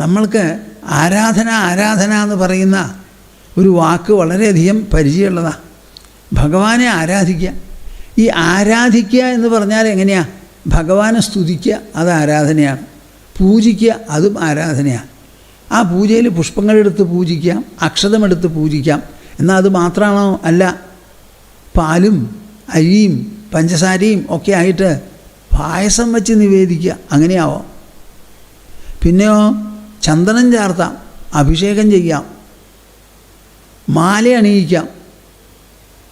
നമ്മൾക്ക് ആരാധന ആരാധന എന്ന് പറയുന്ന ഒരു വാക്ക് വളരെയധികം പരിചയമുള്ളതാണ് ഭഗവാനെ ആരാധിക്കുക ഈ ആരാധിക്കുക എന്ന് പറഞ്ഞാൽ എങ്ങനെയാണ് ഭഗവാനെ സ്തുതിക്കുക അത് ആരാധനയാണ്. പൂജിക്കുക അതും ആരാധനയാണ്. ആ പൂജയിൽ പുഷ്പങ്ങളെടുത്ത് പൂജിക്കാം അക്ഷതമെടുത്ത് പൂജിക്കാം. എന്നാൽ അത് മാത്രമാണോ? അല്ല. പാലും അരിയും പഞ്ചസാരയും ഒക്കെ ആയിട്ട് പായസം വെച്ച് നിവേദിക്കുക. അങ്ങനെയാവോ? പിന്നെയോ ചന്ദനം ചാർത്താം അഭിഷേകം ചെയ്യാം മാല അണിയിക്കാം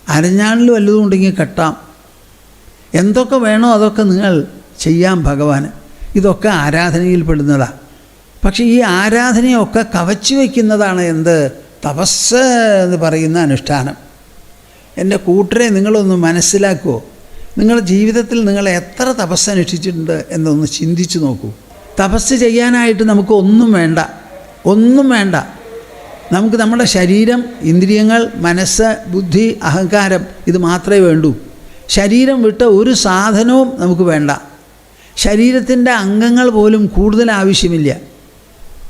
അരഞ്ഞാണിൽ വല്ലതും ഉണ്ടെങ്കിൽ കെട്ടാം. എന്തൊക്കെ വേണോ അതൊക്കെ നിങ്ങൾ ചെയ്യാം ഭഗവാന്. ഇതൊക്കെ ആരാധനയിൽ ആരാധനയിൽപ്പെടുന്നതാണ് പക്ഷേ ഈ ആരാധനയൊക്കെ കവച്ചു വയ്ക്കുന്നതാണ് എന്ത്? തപസ് എന്ന് പറയുന്ന അനുഷ്ഠാനം. എന്റെ കൂട്ടരെ നിങ്ങളൊന്ന് മനസ്സിലാക്കുമോ നിങ്ങളുടെ ജീവിതത്തിൽ നിങ്ങൾ എത്ര തപസ്സനുഷ്ഠിച്ചിട്ടുണ്ട് എന്നൊന്ന് ചിന്തിച്ചു നോക്കൂ. തപസ് ചെയ്യാനായിട്ട് നമുക്ക് ഒന്നും വേണ്ട. ഒന്നും വേണ്ട. നമുക്ക് നമ്മുടെ ശരീരം ഇന്ദ്രിയങ്ങൾ മനസ്സ് ബുദ്ധി അഹങ്കാരം ഇത് മാത്രമേ വേണ്ടൂ. ശരീരം വിട്ട ഒരു സാധനവും നമുക്ക് വേണ്ട. ശരീരത്തിന്റെ അംഗങ്ങൾ പോലും കൂടുതൽ ആവശ്യമില്ല.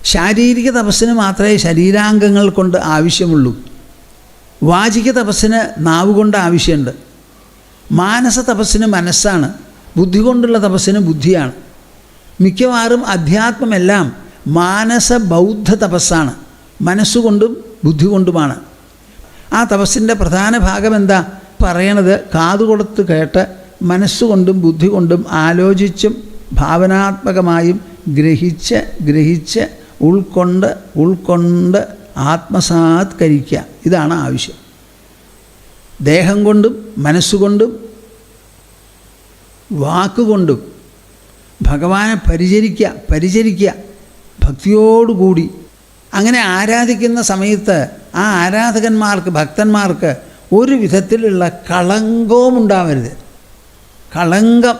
ശാരീരിക തപസ്സിന് മാത്രമേ ശരീരാംഗങ്ങൾ കൊണ്ട് ആവശ്യമുള്ളൂ. വാചിക തപസ്സിന് നാവ് കൊണ്ട് ആവശ്യമുണ്ട്. മാനസ തപസ്സിന് മനസ്സാണ്. ബുദ്ധി കൊണ്ടുള്ള തപസ്സിന് ബുദ്ധിയാണ്. മിക്കവാറും അധ്യാത്മമെല്ലാം മാനസ ബൗദ്ധ തപസ്സാണ്. മനസ്സുകൊണ്ടും ബുദ്ധി കൊണ്ടുമാണ് ആ തപസ്സിന്റെ പ്രധാന ഭാഗം എന്താ പറയണത് കാതുകൊടുത്ത് കേട്ട് മനസ്സുകൊണ്ടും ബുദ്ധി കൊണ്ടും ആലോചിച്ചും ഭാവനാത്മകമായും ഗ്രഹിച്ച് ഗ്രഹിച്ച് ഉൾക്കൊണ്ട് ഉൾക്കൊണ്ട് ആത്മസാത്കരിക്കുക ഇതാണ് ആവശ്യം. ദേഹം കൊണ്ടും മനസ്സുകൊണ്ടും വാക്കുകൊണ്ടും ഭഗവാനെ പരിചരിക്കുക പരിചരിക്കുക ഭക്തിയോടുകൂടി. അങ്ങനെ ആരാധിക്കുന്ന സമയത്ത് ആ ആരാധകന്മാർക്ക് ഭക്തന്മാർക്ക് ഒരു വിധത്തിലുള്ള കളങ്കവും ഉണ്ടാവരുത്. കളങ്കം.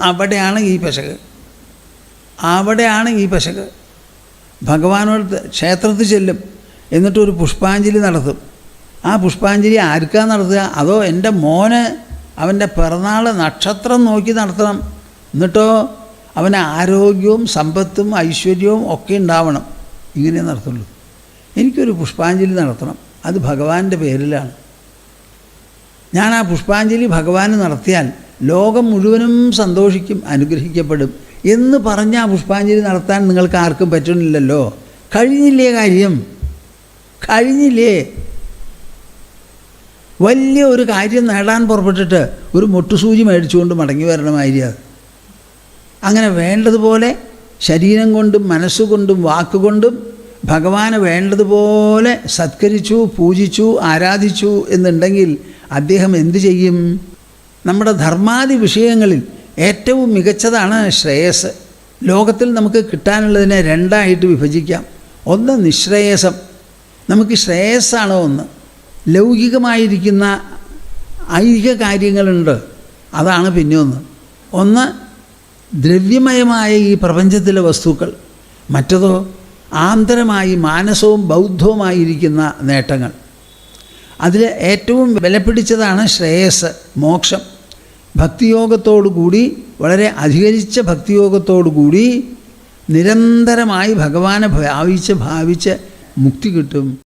അവിടെയാണ് ഈ പശക്. അവിടെയാണ് ഈ പശക്. ഭഗവാനോട് ക്ഷേത്രത്തിൽ ചെല്ലും എന്നിട്ട് ഒരു പുഷ്പാഞ്ജലി നടത്തും. ആ പുഷ്പാഞ്ജലി ആർക്കാ നടത്തുക? അതോ എന്റെ മോന് അവന്റെ പിറന്നാൾ നക്ഷത്രം നോക്കി നടത്തണം? എന്നിട്ടോ അവന് ആരോഗ്യവും സമ്പത്തും ഐശ്വര്യവും ഒക്കെ ഉണ്ടാവണം. ഇങ്ങനെ നടത്തുള്ളൂ. എനിക്കൊരു പുഷ്പാഞ്ജലി നടത്തണം. അത് ഭഗവാന്റെ പേരിലാണ്. ഞാൻ ആ പുഷ്പാഞ്ജലി ഭഗവാന് നടത്തിയാൽ ലോകം മുഴുവനും സന്തോഷിക്കും അനുഗ്രഹിക്കപ്പെടും എന്ന് പറഞ്ഞ് ആ പുഷ്പാഞ്ജലി നടത്താൻ നിങ്ങൾക്ക് ആർക്കും പറ്റുന്നില്ലല്ലോ. കഴിഞ്ഞില്ലേ കാര്യം? കഴിഞ്ഞില്ലേ? വലിയ ഒരു കാര്യം നേടാൻ പുറപ്പെട്ടിട്ട് ഒരു മുട്ടുസൂചി മേടിച്ചുകൊണ്ട് മടങ്ങി വരണമായിരിക്കും അങ്ങനെ വേണ്ടതുപോലെ ശരീരം കൊണ്ടും മനസ്സുകൊണ്ടും വാക്കുകൊണ്ടും ഭഗവാനെ വേണ്ടതുപോലെ സത്കരിച്ചു പൂജിച്ചു ആരാധിച്ചു എന്നുണ്ടെങ്കിൽ അദ്ദേഹം എന്തു ചെയ്യും? നമ്മുടെ ധർമാദി വിഷയങ്ങളിൽ ഏറ്റവും മികച്ചതാണ് ശ്രേയസ്. ലോകത്തിൽ നമുക്ക് കിട്ടാനുള്ളതിനെ രണ്ടായിട്ട് വിഭജിക്കാം. ഒന്ന് നിശ്രേയസം. നമുക്ക് ശ്രേയസ്സാണ് ഒന്ന് ലൗകികമായിരിക്കുന്ന ഐഹിക കാര്യങ്ങളുണ്ട്. അതാണ് പിന്നെ ഒന്ന്. ഒന്ന് ദ്രവ്യമയമായ ഈ പ്രപഞ്ചത്തിലെ വസ്തുക്കൾ മറ്റതോ ആന്തരമായി മാനസവും ബൗദ്ധവുമായിരിക്കുന്ന നേട്ടങ്ങൾ. അതിൽ ഏറ്റവും വിലപിടിച്ചതാണ് ശ്രേയസ് മോക്ഷം. ഭക്തിയോഗത്തോടുകൂടി വളരെ അധികരിച്ച ഭക്തിയോഗത്തോടുകൂടി നിരന്തരമായി ഭഗവാനെ ഭാവിച്ച് ഭാവിച്ച് മുക്തി കിട്ടും.